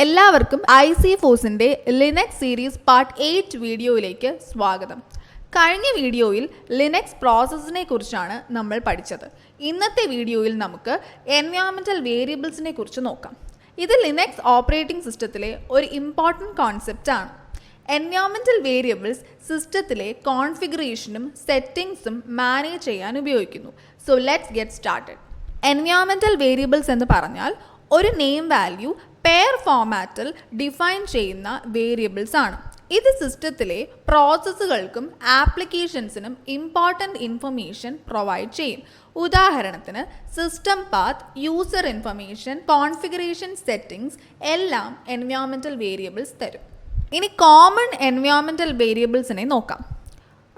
എല്ലാവർക്കും I C ഫോസിന്റെ Linux series part eight വീഡിയോയിലേക്ക് സ്വാഗതം. കഴിഞ്ഞ വീഡിയോയിൽ ലിനക്സ് പ്രോസസ്സിനെ കുറിച്ചാണ് നമ്മൾ പഠിച്ചത്. ഇന്നത്തെ വീഡിയോയിൽ നമുക്ക് എൻവയോൺമെന്റൽ വേരിയബിൾസിനെ കുറിച്ച് നോക്കാം. ഇത് ലിനക്സ് ഓപ്പറേറ്റിംഗ് സിസ്റ്റത്തിലെ ഒരു ഇമ്പോർട്ടന്റ് ആണ്. എൻവയോൺമെന്റൽ വേരിയബിൾസ് സിസ്റ്റത്തിലെ കോൺഫിഗറേഷനും സെറ്റിങ്സും മാനേജ് ചെയ്യാൻ ഉപയോഗിക്കുന്നു. സോ ലെറ്റ്സ് ഗെറ്റ് സ്റ്റാർട്ടഡ് എൻവയോൺമെന്റൽ വേരിയബിൾസ് എന്ന് പറഞ്ഞാൽ ഒരു നെയിം വാല്യൂ പെയർ ഫോമാറ്റിൽ ഡിഫൈൻ ചെയ്യുന്ന വേരിയബിൾസ് ആണ്. ഇത് സിസ്റ്റത്തിലെ പ്രോസസ്സുകൾക്കും ആപ്ലിക്കേഷൻസിനും ഇമ്പോർട്ടന്റ് ഇൻഫർമേഷൻ പ്രൊവൈഡ് ചെയ്യും. ഉദാഹരണത്തിന് system path user information configuration settings എല്ലാം എൻവയോൺമെന്റൽ വേരിയബിൾസ് തരും. ഇനി കോമൺ എൻവയോൺമെന്റൽ വേരിയബിൾസിനെ നോക്കാം.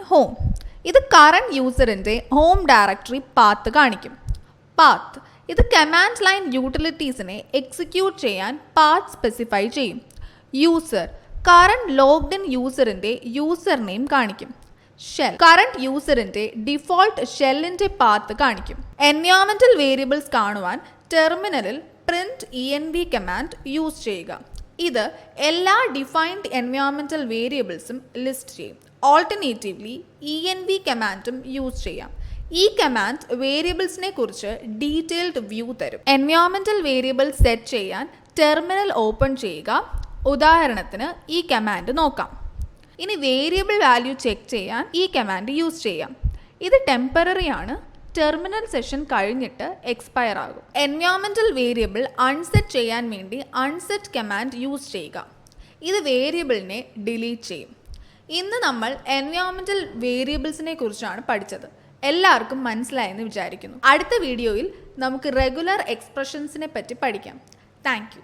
ഹോം ഇത് കറണ്ട് യൂസറിന്റെ ഹോം ഡയറക്ടറി പാത്ത് കാണിക്കും. പാത്ത് ഇത് കമാൻഡ് ലൈൻ യൂട്ടിലിറ്റീസിനെ എക്സിക്യൂട്ട് ചെയ്യാൻ പാത്ത് സ്പെസിഫൈ ചെയ്യും. യൂസർ കറണ്ട് ലോഗ്ഡ് ഇൻ യൂസറിന്റെ യൂസർ നെയിം കാണിക്കും. ഷെൽ കറണ്ട് യൂസറിന്റെ ഡിഫോൾട്ട് ഷെല്ലിന്റെ പാത്ത് കാണിക്കും. എൻവയോൺമെന്റൽ വേരിയബിൾസ് കാണുവാൻ ടെർമിനലിൽ print E N V command use ചെയ്യുക. ഇത് എല്ലാ ഡിഫൈൻഡ് എൻവയോൺമെന്റൽ വേരിയബിൾസും ലിസ്റ്റ് ചെയ്യും. ഓൾട്ടർനേറ്റീവ്ലി ഇ എൻ വി കമാൻഡും യൂസ് ചെയ്യാം. ഈ കമാൻഡ് വേരിയബിൾസിനെ കുറിച്ച് ഡീറ്റെയിൽഡ് വ്യൂ തരും. എൻവയോൺമെന്റൽ വേരിയബിൾ സെറ്റ് ചെയ്യാൻ ടെർമിനൽ ഓപ്പൺ ചെയ്യുക. ഉദാഹരണത്തിന് ഈ കമാൻഡ് നോക്കാം. ഇനി വേരിയബിൾ വാല്യൂ ചെക്ക് ചെയ്യാൻ ഈ കമാൻഡ് യൂസ് ചെയ്യാം. ഇത് ടെമ്പററി ആണ്. ടെർമിനൽ സെഷൻ കഴിഞ്ഞിട്ട് എക്സ്പയർ ആകും. എൻവയോൺമെന്റൽ വേരിയബിൾ അൺസെറ്റ് ചെയ്യാൻ വേണ്ടി അൺസെറ്റ് കമാൻഡ് യൂസ് ചെയ്യുക. ഇത് വേരിയബിളിനെ ഡിലീറ്റ് ചെയ്യും. ഇന്ന് നമ്മൾ എൻവയോൺമെന്റൽ വേരിയബിൾസിനെ കുറിച്ചാണ് പഠിച്ചത്. എല്ലാവർക്കും മനസ്സിലായെന്ന് വിചാരിക്കുന്നു. അടുത്ത വീഡിയോയിൽ നമുക്ക് റെഗുലർ എക്സ്പ്രഷൻസിനെ പറ്റി പഠിക്കാം. താങ്ക്